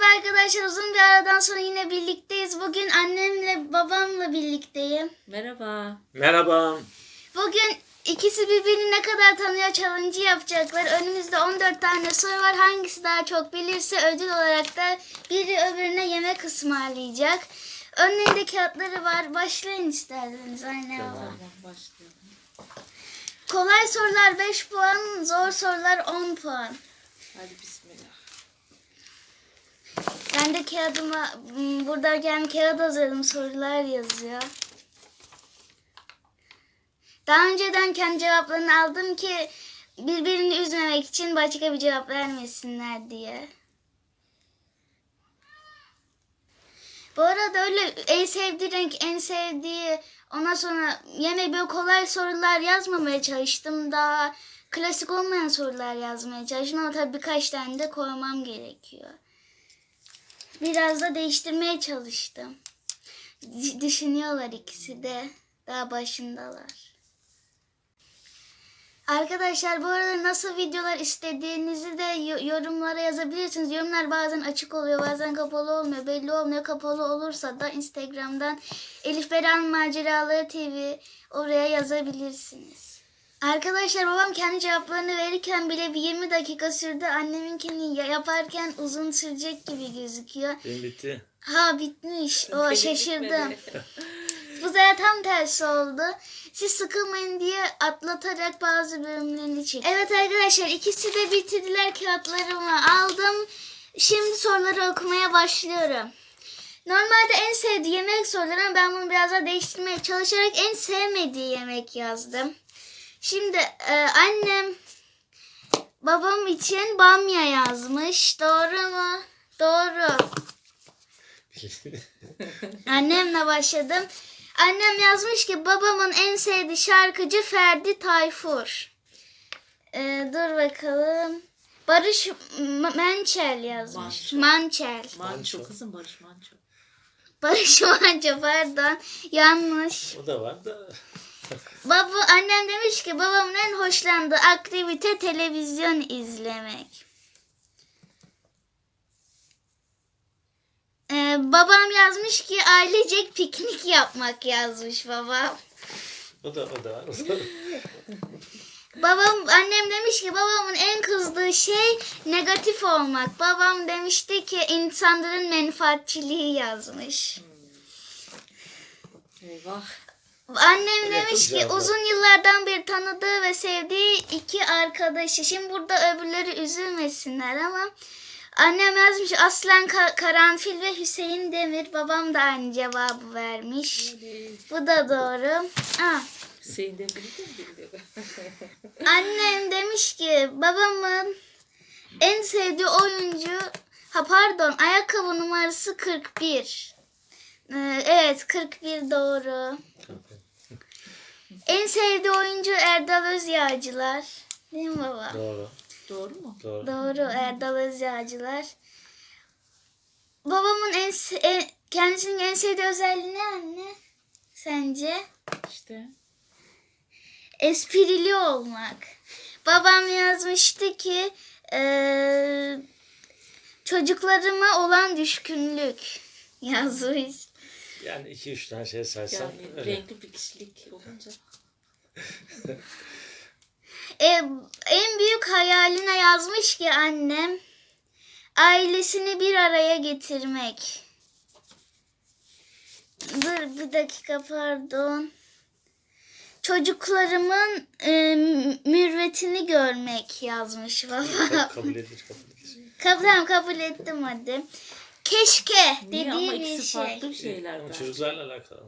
Merhaba arkadaşlar. Uzun bir aradan sonra yine birlikteyiz. Bugün annemle babamla birlikteyim. Merhaba. Merhaba. Bugün ikisi birbirini ne kadar tanıyor challenge yapacaklar. Önümüzde 14 tane soru var. Hangisi daha çok bilirse ödül olarak da biri öbürüne yemek ısmarlayacak. Önlerinde kağıtları var. Başlayın isterseniz anne baba. Tamam başlayalım. Kolay sorular 5 puan, zor sorular 10 puan. Hadi bismillah. Ben de kağıdıma m, buradayken kağıt hazırladım sorular yazıyor. Daha önceden kendi cevaplarını aldım ki birbirini üzmemek için başka bir cevap vermesinler diye. Bu arada öyle en sevdiği renk, en sevdiği ondan sonra yine böyle kolay sorular yazmamaya çalıştım. Daha klasik olmayan sorular yazmaya çalıştım ama tabii birkaç tane de koymam gerekiyor. Biraz da değiştirmeye çalıştım. D- düşünüyorlar ikisi de. Daha başındalar. Arkadaşlar bu arada nasıl videolar istediğinizi de yo- yorumlara yazabilirsiniz. Yorumlar bazen açık oluyor bazen kapalı olmuyor. Belli olmuyor. Kapalı olursa da Instagram'dan Elif Beren Maceraları TV oraya yazabilirsiniz. Arkadaşlar babam kendi cevaplarını verirken bile bir 20 dakika sürdü. Anneminkini ya- yaparken uzun sürecek gibi gözüküyor. Benim bitti. Ha bitmiş. O şaşırdım. Bu sefer tam tersi oldu. Siz sıkılmayın diye atlatarak bazı bölümlerini çektim. Evet arkadaşlar ikisi de bitirdiler kağıtlarımı aldım. Şimdi soruları okumaya başlıyorum. Normalde en sevdiği yemek soruları ben bunu biraz daha değiştirmeye çalışarak en sevmediği yemek yazdım. Şimdi e, annem babam için bamya yazmış. Doğru mu? Doğru. Annemle başladım. Annem yazmış ki babamın en sevdiği şarkıcı Ferdi Tayfur. Ee, dur bakalım. Barış M- Mençel yazmış. Manço. Mançel. Manço kızım Barış Manço. Barış Manço pardon. Yanlış. o da var da. Baba annem demiş ki babamın en hoşlandığı aktivite televizyon izlemek. Ee, babam yazmış ki ailecek piknik yapmak yazmış babam. O da o da var. O da var. Babam annem demiş ki babamın en kızdığı şey negatif olmak. Babam demişti ki insanların menfaatçiliği yazmış. Eyvah. Annem demiş ki uzun yıllardan beri tanıdığı ve sevdiği iki arkadaşı. Şimdi burada öbürleri üzülmesinler ama annem yazmış Aslan Ka- Karanfil ve Hüseyin Demir. Babam da aynı cevabı vermiş. Bu da doğru. Aa, Hüseyin de mi bildi? Annem demiş ki babamın en sevdiği oyuncu ha pardon ayakkabı numarası 41. Ee, evet 41 doğru. En sevdiği oyuncu Erdal Özyağcılar. Değil mi baba? Doğru. Doğru mu? Doğru. Doğru Erdal Özyağcılar. Babamın en, en kendisinin en sevdiği özelliği ne anne? Sence? İşte. esprili olmak. Babam yazmıştı ki eee, çocuklarıma olan düşkünlük yazmış. Yani iki üç tane şey saysam Yani öyle. renkli bir kişilik olunca. E, en büyük hayaline yazmış ki annem ailesini bir araya getirmek. Dur bir dakika pardon. Çocuklarımın e, mürvetini görmek yazmış baba. kabul edilir kabul edilir. Kabul, kabul ettim hadi. Keşke Niye ama dediği bir ikisi şey. farklı şeyler çocuklarla alakalı.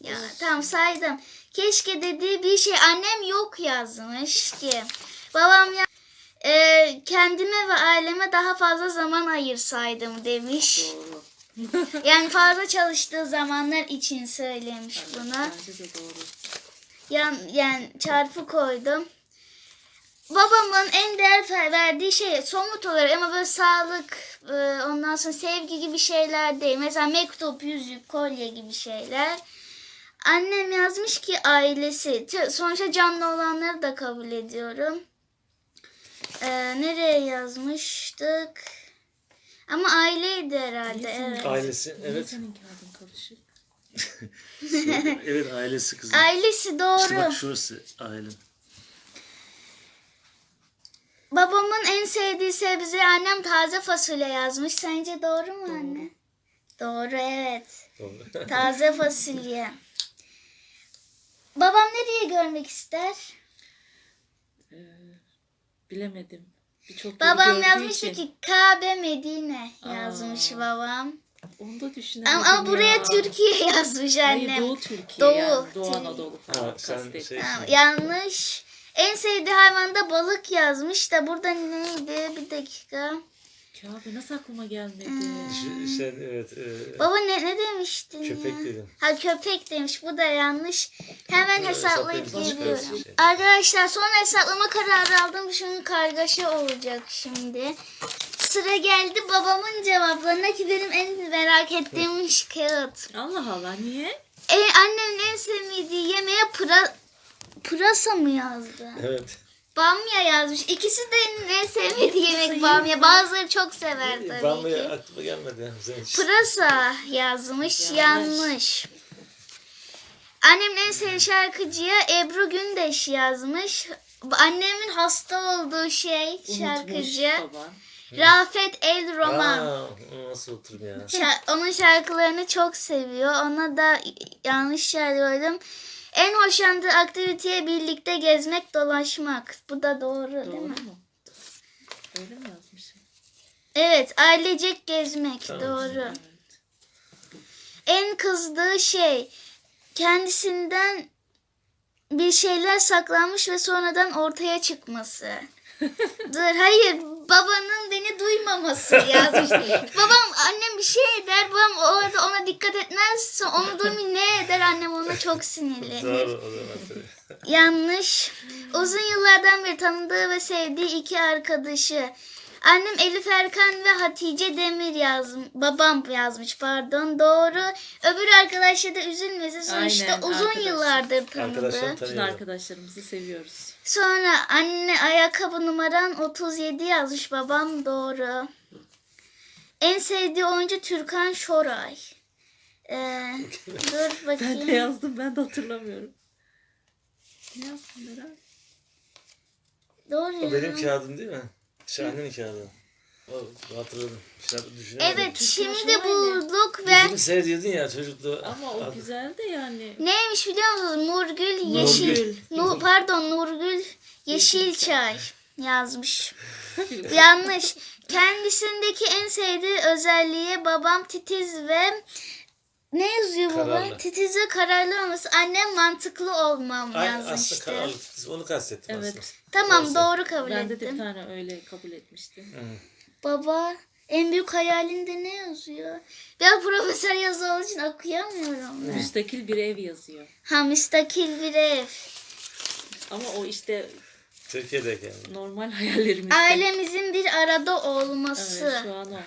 Ya tamam saydım. Keşke dediği bir şey. Annem yok yazmış ki. Babam ya e, kendime ve aileme daha fazla zaman ayırsaydım demiş. Doğru. Yani fazla çalıştığı zamanlar için söylemiş bunu. Bence de doğru. Yan, yani çarpı koydum. Babamın en değer verdiği şey somut olarak ama böyle sağlık, e, ondan sonra sevgi gibi şeyler değil. Mesela mektup, yüzük, kolye gibi şeyler. Annem yazmış ki ailesi. Sonuçta canlı olanları da kabul ediyorum. Ee, nereye yazmıştık? Ama aileydi herhalde evet. Ailesi evet. senin kağıdın karışık? evet ailesi kızım. Ailesi doğru. İşte bak şurası ailem. Babamın en sevdiği sebze annem taze fasulye yazmış. Sence doğru mu anne? Doğru evet. Doğru. Taze fasulye. Babam nereye görmek ister? Ee, bilemedim. Birçok Babam yazmıştı için. ki Kabe Medine yazmış Aa. babam. Onu da düşünemedim Ama, ama buraya ya. Türkiye yazmış Hayır annem. Doğu Türkiye Doğu, yani. Doğu. Anadolu falan Ha, sen şey- Ha, yanlış. En sevdiği hayvan da balık yazmış da burada neydi? Bir dakika. Kabe nasıl aklıma gelmedi? Şu- Sen evet. e, Baba ne, ne demiştin Köpek ya? dedim. Ha köpek demiş. Bu da yanlış. Hemen hesaplayıp hesaplayıp geliyorum. şey. Arkadaşlar sonra hesaplama kararı aldım. Şimdi kargaşa olacak şimdi. Sıra geldi babamın cevaplarına ki benim en merak ettiğim kağıt. Allah Allah niye? E, annemin en sevmediği yemeğe pıra, pırasa mı yazdı? Evet. Bamya yazmış. İkisi de en sevmediği yemek bamya. Bazıları çok sever tabii Bamya ki. aklıma gelmedi. Sen hiç- Pırasa yazmış. Yanlış. Yanlış. Annemin en sevdiği şarkıcıya Ebru Gündeş yazmış. Annemin hasta olduğu şey şarkıcı baban. Rafet El Roman. Aa, nasıl oturum ya? Şa- onun şarkılarını çok seviyor. Ona da yanlış söylüyorum. En hoşlandığı aktiviteye birlikte gezmek, dolaşmak. Bu da doğru, değil Doğru mi? mu? Öyle mi yazmış? Evet, ailecek gezmek. Tamam. Doğru. Evet. En kızdığı şey kendisinden bir şeyler saklanmış ve sonradan ortaya çıkması. Dur hayır babanın beni duymaması yazmış. babam annem bir şey eder babam orada ona dikkat etmez onu duymayı ne eder annem ona çok sinirlenir. Doğru o zaman tabii. Yanlış. Uzun yıllardan beri tanıdığı ve sevdiği iki arkadaşı. Annem Elif Erkan ve Hatice Demir yazmış. Babam yazmış pardon. Doğru. Öbür arkadaşlar da üzülmesin. Sonuçta Aynen, uzun arkadaş. yıllardır tanıdı. Arkadaşlar Bütün tanıyorum. arkadaşlarımızı seviyoruz. Sonra anne ayakkabı numaran 37 yazmış. Babam doğru. En sevdiği oyuncu Türkan Şoray. Ee, dur Ben de bakayım. yazdım ben de hatırlamıyorum. Ne yazdın Berat? Doğru O ya. benim kağıdım değil mi? Şahin'in kağıdı. O hatırladım. Şimdi düşünemedim. Evet şimdi bulduk ve Film seyrediyordun ya çocukluğu. Ama o güzel de yani. Neymiş biliyor musunuz? Nurgül Yeşil. Nu, pardon Nurgül Yeşilçay yazmış. Yanlış. Kendisindeki en sevdiği özelliği babam titiz ve ne yazıyor baba? Kararlı. Titiz ve kararlı olması. Annem mantıklı olmam Ay, aslında yazmıştı. kararlı. Onu kastettim Evet. aslında. Tamam Olsun. doğru kabul Ben de bir ettim. tane öyle kabul etmiştim. Hı. Baba en büyük hayalinde ne yazıyor? Ben profesör yazı olduğu için okuyamıyorum. ben. Müstakil bir ev yazıyor. Ha müstakil bir ev. Ama o işte Türkiye'deki yani. normal hayallerimizde. Ailemizin bir arada olması. Evet şu an o.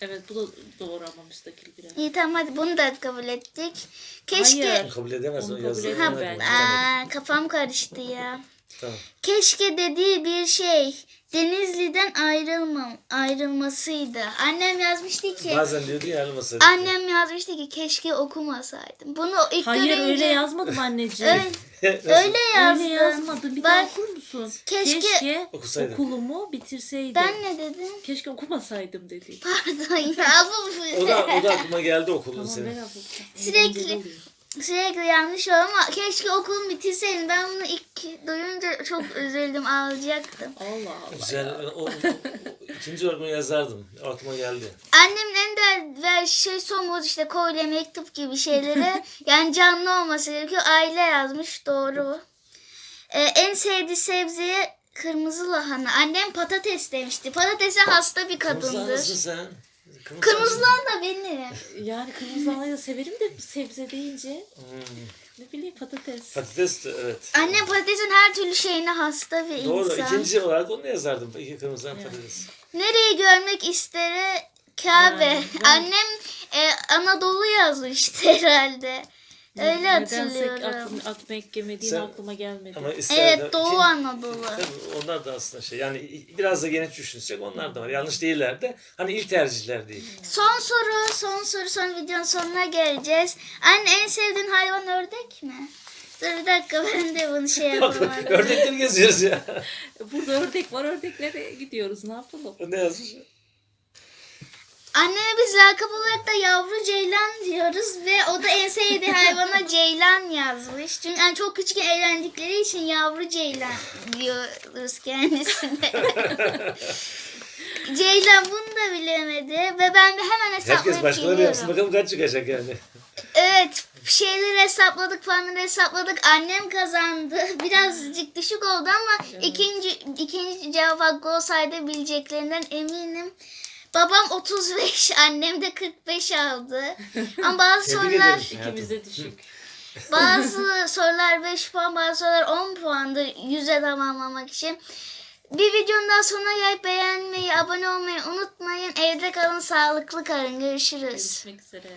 Evet bu da doğru ama müstakil bir ev. İyi tamam hadi bunu da kabul ettik. Keşke Hayır. Kabul edemez Onu o kabul Ona- bence. Aa, kafam karıştı ya. Tamam. Keşke dediği bir şey Denizli'den ayrılmam ayrılmasıydı. Annem yazmıştı ki Bazen diyordun ya ayrılmasaydı. Annem yazmıştı ki keşke okumasaydım. Bunu ilk Hayır görünce öyle yazmadım anneciğim. öyle, öyle yazdım. Öyle yazmadım. Bir daha Bak, okur musun? keşke- Keşke Okusaydım. okulumu bitirseydim. Ben ne dedim? Keşke okumasaydım dedi. Pardon ya bu O da, o da aklıma geldi okulun Tamam senin. Sürekli-. Sürekli yanlış oldu ama keşke okulumu bitirseydim. Ben bunu ilk duyunca çok üzüldüm ağlayacaktım. Allah Allah. Güzel. O, o, o, ikinci örgünü yazardım. Aklıma geldi. Annemin en değerli şey somut işte kolye, mektup gibi şeyleri yani canlı olması gerekiyor. Aile yazmış doğru. Ee, en sevdiği sebzeye kırmızı lahana. Annem patates demişti. Patatese hasta bir Kırmızı kadındır. sen. Kırmızı Kırmızı lahana benim. Yani kırmızı lahanayı da severim de sebze deyince Hmm. ne bileyim patates. Patates de evet. Annem patatesin her türlü şeyine hasta bir Doğru. insan. İkinci olarak onu yazardım. İki kırmızı patates. Nereyi görmek istere Kabe. Yani, ben- Annem e, Anadolu yazmıştı herhalde. Öyle hatırlıyorum. aklım, aklıma eklemediğim Sen- aklıma gelmedi. Ama İsrail'de- Evet Doğu Kim- Anadolu. Tabii onlar da aslında şey yani biraz da geniş düşünsek onlar da var. Yanlış değiller de hani ilk tercihler değil. Son soru, son soru, son videonun sonuna geleceğiz. Anne en sevdiğin hayvan ördek mi? Dur bir dakika ben de bunu şey yapamadım. Ördekleri geziyoruz ya. Burada ördek var ördeklere gidiyoruz ne yapalım? ne yazmış? Anneme biz lakap olarak da yavru ceylan diyoruz ve o da en sevdiği hayvana ceylan yazmış. Çünkü yani çok küçük evlendikleri için yavru ceylan diyoruz kendisine. ceylan bunu da bilemedi ve ben de hemen Herkes hesaplayıp başkaları yapsın geliyorum. bakalım kaç çıkacak yani. Evet şeyleri hesapladık puanları hesapladık. Annem kazandı. Birazcık düşük oldu ama ikinci ikinci cevap hakkı olsaydı bileceklerinden eminim. Babam 35, annem de 45 aldı. Ama bazı Tebrik sorular ederim. İkimiz de düşük. bazı sorular 5 puan, bazı sorular 10 puandır 100'e tamamlamak için. Bir videonun daha sonuna gelip beğenmeyi, abone olmayı unutmayın. Evde kalın, sağlıklı kalın. Görüşürüz. Görüşmek üzere.